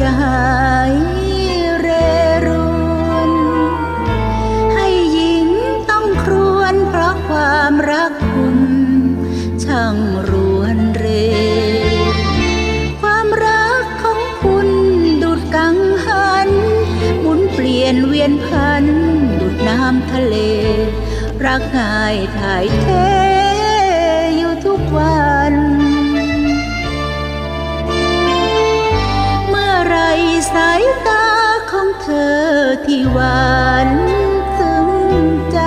จะหายเรรวนให้หญิงต้องครวญเพราะความรักคุณ ช่างรวนเร ความรักของคุณดุดกังหัน หมุนเปลี่ยนเวียนพัน ดุดน้ำทะเล รักง่ายถ่ายเท เธอที่หวานซึ้งใจ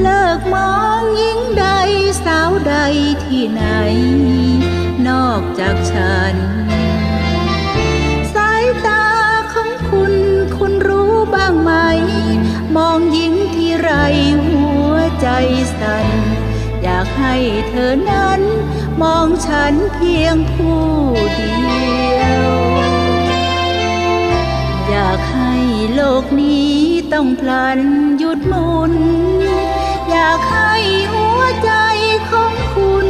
เลิกมองหญิงใดสาวใดที่ไหน นอกจากฉัน สายตาของคุณคุณรู้บ้างไหม มองหญิงที่ไรหัวใจสั่น อยากให้เธอนั้น มองฉันเพียงผู้เดียว กนี้ต้องพลันหยุดหมุน อยากให้หัวใจของคุณ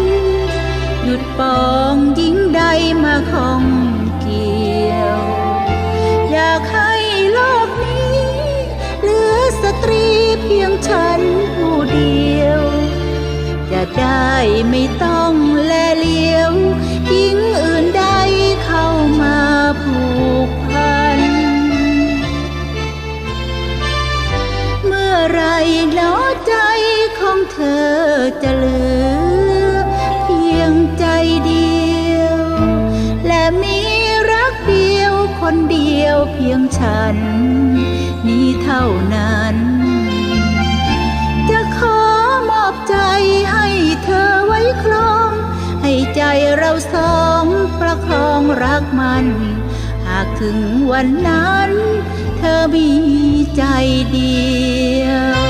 หยุดปองยิ่งใดมาของเกี่ยว อยากให้โลกนี้ เหลือสตรีเพียงฉันผู้เดียว จะได้ไม่ต้อง เมื่อไรหนอใจของเธอจะเหลือ เพียงใจเดียว และมีรักเดียวคนเดียวเพียงฉัน นี้เท่านั้น จะขอมอบใจให้เธอไว้ครอง ให้ใจเราสองประคองรักมันหากถึงวันนั้น เธอมีใจเดียว